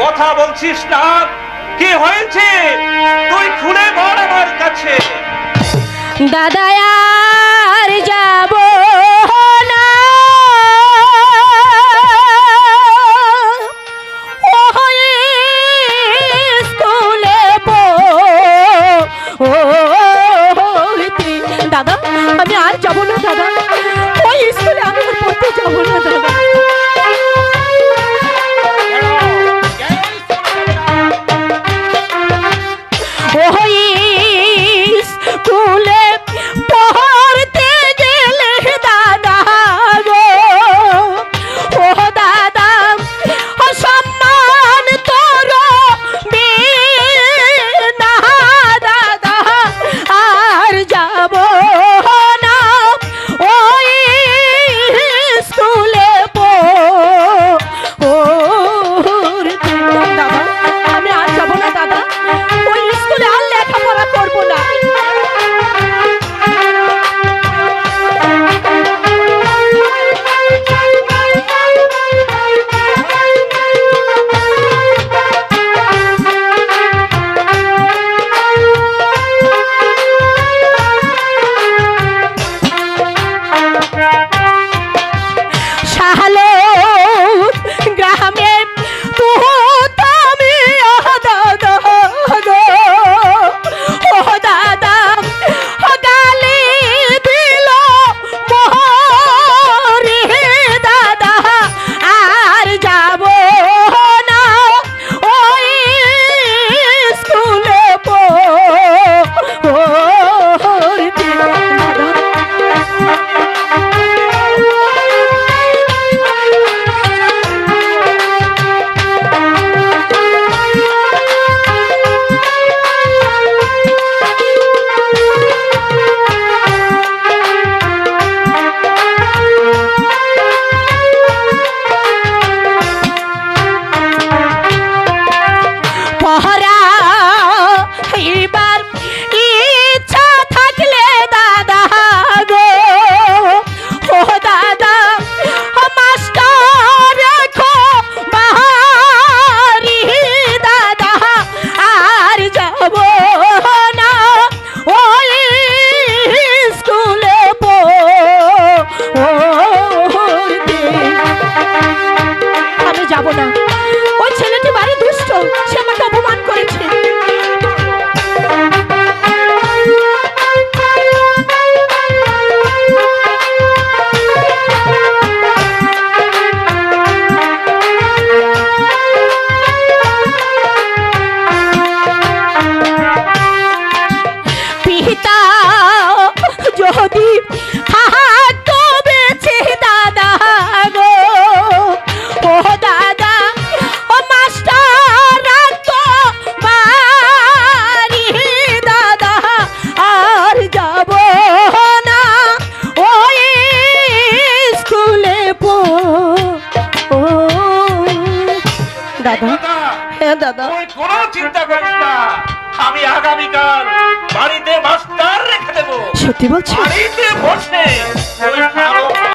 কথা বলছিস না? কি হয়েছে? তুই খুলে বল আমার কাছে। দাদায়া azul দাদা। হ্যাঁ দাদা। তুই কোনো চিন্তা করিস না। আমি আগামীকাল বাড়িতে মাস্টার রেখে দেবো। সত্যি বলছো বাড়িতে বসে